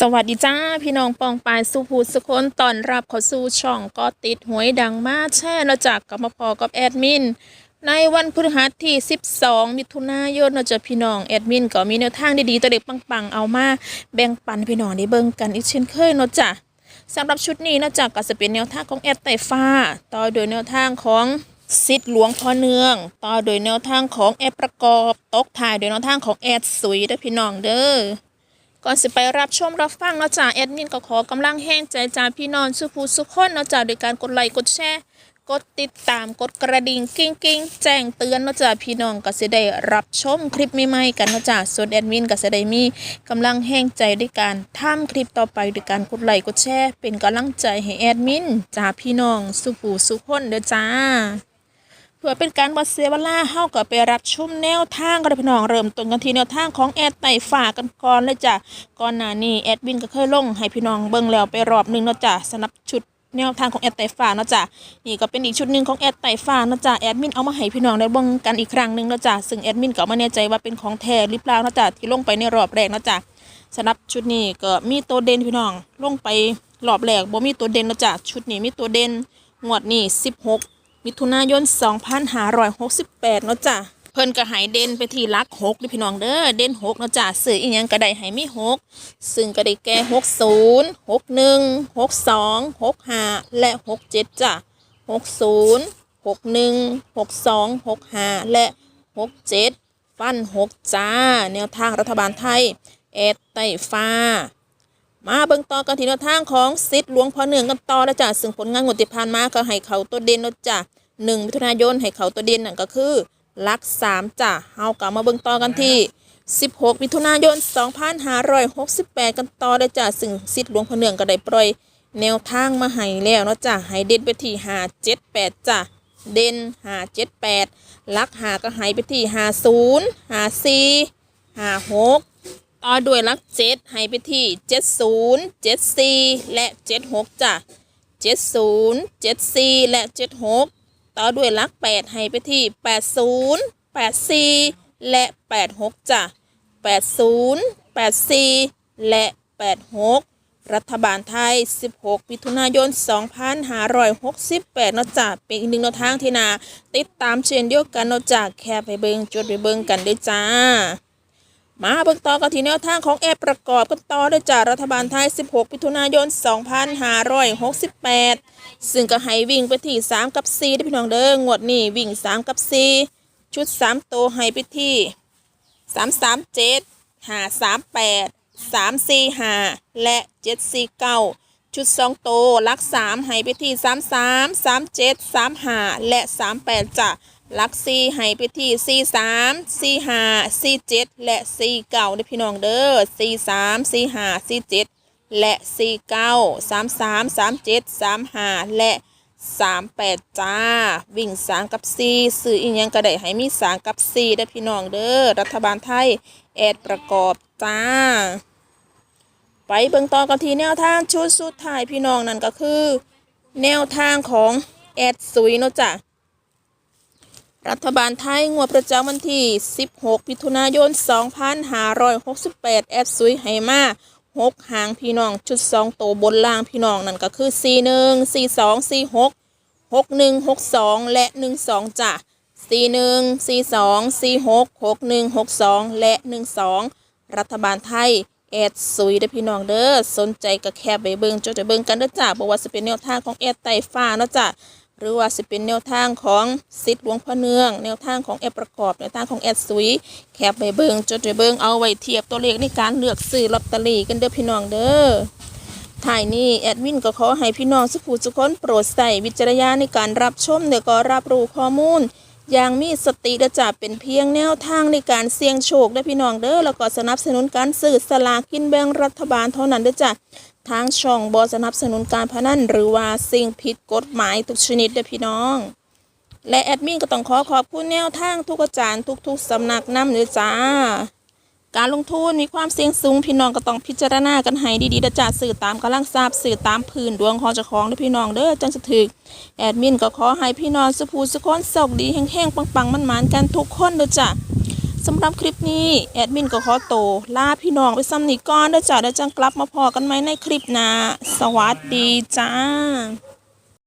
สวัสดีจ้า พี่น้องปองปายสุภูสุคนตอนรับเขาสู่ช่องก็ติดหวยดังมากแช่เราจากกับมาพอกับแอดมิน ในวันพฤหัสที่ 12 มิถุนายนเราจะพี่น้องแอดมินก็มีแนวทางดีๆตัวเด็กปังๆ เอามาแบ่งปันพี่น้องได้เบิ่งกันอีกเช่นเคยเนาะจ้ะสำหรับชุดนี้เนาะจากก็จะเป็นแนวทางของแอดไตฟ้า ต่อโดยแนวทางของซิดหลวงพ่อเนือง ต่อโดยแนวทางของแอดประกอบ ตกถ่ายโดยแนวทางของแอดสุยเด้อพี่น้องเด้อ ก่อนสิไปรับชมรับฟังเนาะจ้าแอดมินก็ขอกำลังแห้งใจจ้าพี่น้องสุภูสุขคนเนาะจ้าโดยการกดไลค์กดแชร์กดติดตามกดกระดิ่งกิ้งกิ้งแจ้งเตือนเนาะจ้าพี่น้องก็จะได้รับชมคลิปใหม่ๆกันเนาะจ้าส่วนแอดมินก็จะได้มีกำลังแห้งใจด้วยการทำคลิปต่อไปด้วยการกดไลค์กดแชร์เป็นกำลังใจให้แอดมินจ้าพี่น้องสุภูสุขคนเด้อจ้า พื่อเป็นการบัดเสียเวลาเฮาก็ไปรับชมแนวทางกันพี่น้องเริ่มต้นกันที่แนวทางของแอดไต่ฝากกันก่อนเลยจ้ะก่อนหน้านี้แอดบินก็เคยลงให้พี่น้องเบิ่งแล้วไปรอบหนึงเนาะจ้ะสำหรับชุดแนวทางของแอดไต่ฝาเนาะจ้ะนี่ก็เป็นอีกชุดหนึ่งของแอดไต่ฝาเนาะจ้ะแอดมินเอามาให้พี่น้องได้เบิ่งกันอีกครั้งหนึ่งเนาะจ้ะซึ่งแอดมินก็ไม่แน่ใจว่าเป็นของแท้หรือเปล่าเนาะจ้ะที่ลงไปในรอบแรกเนาะจ้ะสำหรับชุดนี้ก็มีตัวเด่นพี่น้องลงไปรอบแรกบ่มีตัวเด่นเนาะจ้ะชุดนี้มีตัวเด่นงวดนี้16 มิถุนายน 2568 เนาะจ้ะเพิ่นก็หายเด่นไปที่ลักหกเด้อพี่น้องเด้อเด่นหกเนาะจ้ะซื้ออีหยังก็ได้ให้มีหกซึ่งก็ได้แก่หกศูนย์หกหนึ่งหกสองหกห้าและหกเจ็ดจ้ะหกศูนย์หกหนึ่งหกสองหกห้าและหกเจ็ดฟันหกจ้า แนวทางรัฐบาลไทยเอดไต้ฟ้า มาเบิ่งต่อกันที่แนวทางของซิดหลวงพ่อเนืองกันต่อแล้วจ้ะซึ่งผลงานงวดที่ผ่านมาก็ให้เขาตัวเด่นแล้วจ้ะหนึ่งมิถุนายนให้เขาตัวเด่นนั่นก็คือลักสามจ้ะเฮากลับมาเบิ่งต่อกันที่ 16 มิถุนายน 2568 กันต่อเลยจ้ะซึ่งซิดหลวงพ่อเนืองก็ได้ปล่อยแนวทางมาให้แล้วเนาะจ้ะให้เด่นไปที่5 7 8จ้ะเด่น5 7 8หลักหาก็ให้ไปที่50 54 56 ต่อด้วยลักเจ็ดให้ไปที่เจ็ดศูนย์เจ็ดสี่และเจ็ดหกจ้ะเจ็ดศูนย์เจ็ดสี่และเจ็ดหกต่อด้วยลักแปดให้ไปที่แปดศูนย์แปดสี่และแปดหกจ้ะแปดศูนย์แปดสี่และแปดหกรัฐบาลไทย 16 มิถุนายน 2568เนาะจ้ะเป็นอีกหนึ่งแนวทางที่นา ติดตามเช่นเดียวกันเนาะจ้ะแค่ไปเบิงจดไปเบิงกันด้วยจ้า มาเบิ่งต่อกันที่แนวทางของแอปประกอบกันต่อด้วยจากรัฐบาลไทย 16มิถุนายน 2568 ซึ่งก็ให้วิ่งไปที่ 3 กับ 4 ได้พี่น้องเด้องวดนี้วิ่ง 3 กับ 4 ชุด 3 ตัวให้ไปที่ 337 538 345 และ 749 ชุด 2 โตลัก 3 ให้ไปที่ 33 37 35 และ 38จ้ะ ลักซี่ให้ไปที่สี่สามสี่ห้าสี่เจ็ดและสี่เก้าเด้พี่น้องเด้อสี่สามสี่ห้าสี่เจ็ดและสี่เก้าสามสามสามเจ็ดสามห้าและสามแปดจ้า วิ่งสามกับสี่ซื้ออีกยังก็ได้ให้มีสามกับสี่เด้พี่น้องเด้อรัฐบาลไทยแอดประกอบจ้า ไปเบิ่งต่อกันทีแนวทางชุดสุดท้ายพี่น้องนั่นก็คือ แนวทางของแอดซุยเนาะจ้ะ รัฐบาลไทยงวดประจำวันที่ 16 มิถุนายน 2568 แอดซุยไหมา6หางพี่น้องชุด2โตวบนล่างพี่น้องนั่นก็คือ41 42 46 61 62 และ 12จ้ะ41 42 46 61 62 และ 12 รัฐบาลไทย แอดซุยเด้อพี่น้องเด้อสนใจก็แคบไปเบิงจดไปเบิงกันเด้อจ้ะบอกว่าจะเป็นแนวทางของแอดไต้ฟ้าเนาะจ้ะ หรือว่าสิเป็นแนวทางของซิดหลวงพ่อเนือง แนวทางของแอปประกอบ แนวทางของแอดซุยแคบไปเบิงจดไปเบิงเอาไว้เทียบตัวเลขในการเลือกซื้อลอตเตอรี่กันเด้อพี่น้องเด้อถ่ายนี้แอดมินก็ขอให้พี่น้องสุขูสุคนโปรดใส่วิจารณญาณในการรับชมเดี๋ยวก็รับรู้ข้อมูลอย่างมีสติและจะเป็นเพียงแนวทางในการเสี่ยงโชคเด้อพี่น้องเด้อแล้วก็สนับสนุนการซื้อสลากกินแบ่งรัฐบาลเท่านั้นเด้อจ้ะ ทางช่องบอสนับสนุนการพนันหรือว่าสิ่งผิดกฎหมายทุกชนิดเด้อพี่น้อง และแอดมินก็ต้องขอขอบคุณแนวทางทุกอาจารย์ทุกๆสำนักนำเลยจ้า การลงทุนมีความเสี่ยงสูงพี่น้องก็ต้องพิจารณากันให้ดีๆเด้อจ้าสื่อตามกำลังทราบสื่อตามพื้นดวงของเจ้าของเด้อพี่น้องเด้อจังสะถึกแอดมินก็ขอให้พี่น้องสุภูสุคนโชคดีแห้งๆปังๆมันๆกันทุกคนเด้อจ้า สำหรับคลิปนี้แอดมินก็ขอโตลาพี่น้องไปซ้ำนีก้อนเด้อจ้าเดี๋ยจังกลับมาพอกันไหมในคลิปหน้าสวัสดีจ้า